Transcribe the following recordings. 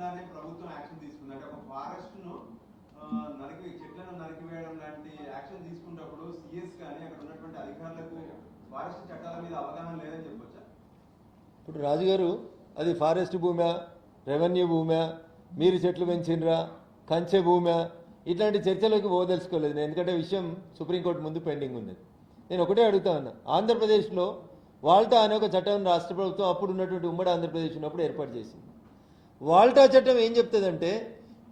లేకుండానే ప్రభుత్వం యాక్షన్ తీసుకుంది. అంటే ఒక ఫారెస్ట్ను నరికి చెట్లను నరికివేయడం లాంటి యాక్షన్ తీసుకున్నప్పుడు సిఎస్ కానీ అక్కడ ఉన్నటువంటి అధికారులకు ఫారెస్ట్ చట్టాల మీద అవగాహన లేదని చెప్పొచ్చా? ఇప్పుడు రాజుగారు అది ఫారెస్ట్ భూమా రెవెన్యూ భూమా మీరు చెట్లు పెంచినరా కంచె భూమా ఇట్లాంటి చర్చలోకి పోదలుచుకోలేదు. నేను ఎందుకంటే విషయం సుప్రీంకోర్టు ముందు పెండింగ్ ఉన్నది నేను ఒకటే అడుగుతా ఉన్నా. ఆంధ్రప్రదేశ్లో వాల్టా అనే ఒక చట్టం రాష్ట్ర ప్రభుత్వం అప్పుడు ఉన్నటువంటి ఉమ్మడి ఆంధ్రప్రదేశ్ ఉన్నప్పుడు ఏర్పాటు చేసింది. వాల్టా చట్టం ఏం చెప్తుందంటే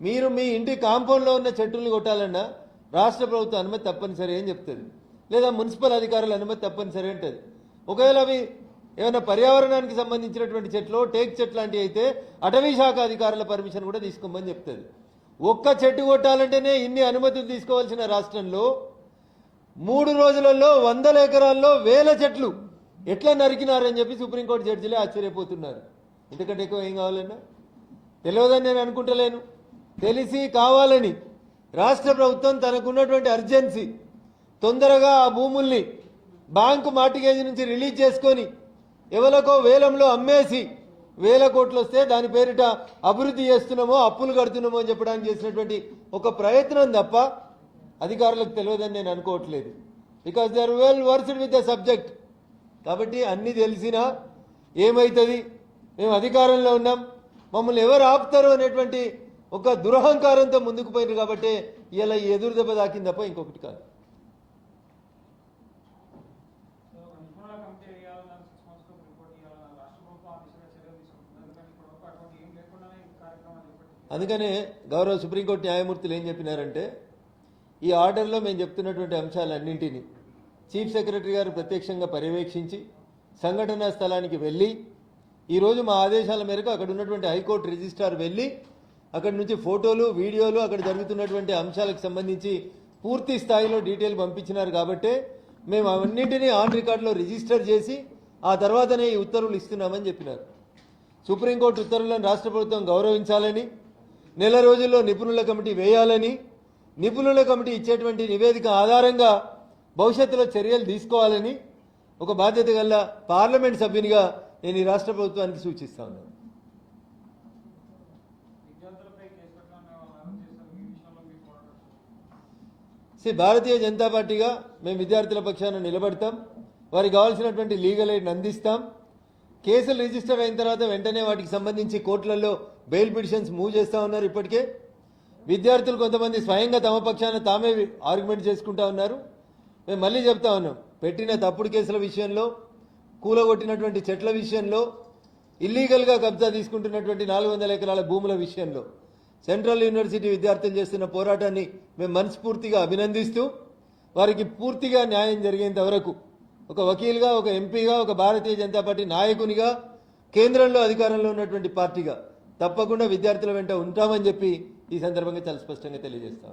మీరు మీ ఇంటి కాంపౌండ్లో ఉన్న చెట్టుల్ని కొట్టాలన్నా రాష్ట్ర ప్రభుత్వం అనుమతి తప్పనిసరి అని చెప్తుంది. లేదా మున్సిపల్ అధికారుల అనుమతి తప్పనిసరి అంటది. ఒకవేళ అవి ఏమైనా పర్యావరణానికి సంబంధించినటువంటి చెట్లు టేక్ చెట్లు లాంటివి అయితే అటవీ శాఖ అధికారుల పర్మిషన్ కూడా తీసుకోమని చెప్తుంది. ఒక్క చెట్టు కొట్టాలంటేనే ఇన్ని అనుమతులు తీసుకోవాల్సిన రాష్ట్రంలో మూడు రోజులలో వందల ఎకరాల్లో వేల చెట్లు ఎట్లా నరికినారని చెప్పి సుప్రీంకోర్టు జడ్జిలే ఆశ్చర్యపోతున్నారు. ఇంతకంటే ఎక్కువ ఏం కావాలన్నా? తెలియదని నేను అనుకుంటలేను. తెలిసి కావాలని రాష్ట్ర ప్రభుత్వం తనకున్నటువంటి అర్జెన్సీ తొందరగా ఆ భూముల్ని బ్యాంకు మార్టిగేజ్ నుంచి రిలీజ్ చేసుకొని ఎవరికో వేలంలో అమ్మేసి వేల కోట్లు వస్తే దాని పేరిట అభివృద్ధి చేస్తున్నామో అప్పులు కడుతున్నామో అని చెప్పడానికి చేసినటువంటి ఒక ప్రయత్నం తప్ప అధికారులకు తెలియదని నేను అనుకోవట్లేదు. Because they are well versed with the subject కాబట్టి అన్నీ తెలిసినా ఏమవుతుంది మేము అధికారంలో ఉన్నాం. మమ్మల్ని ఎవరు ఆపుతారు అనేటువంటి ఒక దురహంకారంతో ముందుకు పోయినారు కాబట్టి ఇలా ఎదురు దెబ్బ తాకింది తప్ప ఇంకొకటి కాదు. అందుకనే గౌరవ సుప్రీంకోర్టు న్యాయమూర్తులు ఏం చెప్పినారంటే ఈ ఆర్డర్లో మేము చెప్తున్నటువంటి అంశాలన్నింటినీ చీఫ్ సెక్రటరీ గారు ప్రత్యక్షంగా పర్యవేక్షించి సంఘటనా స్థలానికి వెళ్ళి ఈరోజు మా ఆదేశాల మేరకు అక్కడ ఉన్నటువంటి హైకోర్టు రిజిస్ట్రార్ వెళ్ళి అక్కడి నుంచి ఫోటోలు వీడియోలు అక్కడ జరుగుతున్నటువంటి అంశాలకు సంబంధించి పూర్తి స్థాయిలో డీటెయిల్ పంపించినారు కాబట్టే మేము అవన్నింటినీ ఆన్ రికార్డులో రిజిస్టర్ చేసి ఆ తర్వాతనే ఈ ఉత్తర్వులు ఇస్తున్నామని చెప్పినారు. సుప్రీంకోర్టు ఉత్తర్వులను రాష్ట్ర ప్రభుత్వం గౌరవించాలని నెల రోజుల్లో నిపుణుల కమిటీ వేయాలని నిపుణుల కమిటీ ఇచ్చేటువంటి నివేదిక ఆధారంగా భవిష్యత్తులో చర్యలు తీసుకోవాలని ఒక బాధ్యత గల పార్లమెంట్ సభ్యునిగా నేను ఈ రాష్ట్ర ప్రభుత్వానికి సూచిస్తా ఉన్నాను. సి భారతీయ జనతా పార్టీగా మేము విద్యార్థుల పక్షాన నిలబడతాం. వారికి కావాల్సినటువంటి లీగల్ ఎయిడ్ అందిస్తాం. కేసులు రిజిస్టర్ అయిన తర్వాత వెంటనే వాటికి సంబంధించి కోర్టులలో బెయిల్ పిటిషన్స్ మూవ్ చేస్తూ ఉన్నారు ఇప్పటికే. విద్యార్థులు కొంతమంది స్వయంగా తమ పక్షాన తామే ఆర్గ్యుమెంట్ చేసుకుంటా ఉన్నారు. మేము మళ్ళీ చెప్తా ఉన్నాం పెట్టిన తప్పుడు కేసుల విషయంలో కూలగొట్టినటువంటి చెట్ల విషయంలో ఇల్లీగల్గా కబ్జా తీసుకుంటున్నటువంటి నాలుగు వందల ఎకరాల భూముల విషయంలో సెంట్రల్ యూనివర్సిటీ విద్యార్థులు చేస్తున్న పోరాటాన్ని మేము మనస్ఫూర్తిగా అభినందిస్తూ వారికి పూర్తిగా న్యాయం జరిగేంత వరకు ఒక వకీల్గా ఒక ఎంపీగా ఒక భారతీయ జనతా పార్టీ నాయకునిగా కేంద్రంలో అధికారంలో ఉన్నటువంటి పార్టీగా తప్పకుండా విద్యార్థుల వెంట ఉంటామని చెప్పి ఈ సందర్భంగా చాలా స్పష్టంగా తెలియజేస్తా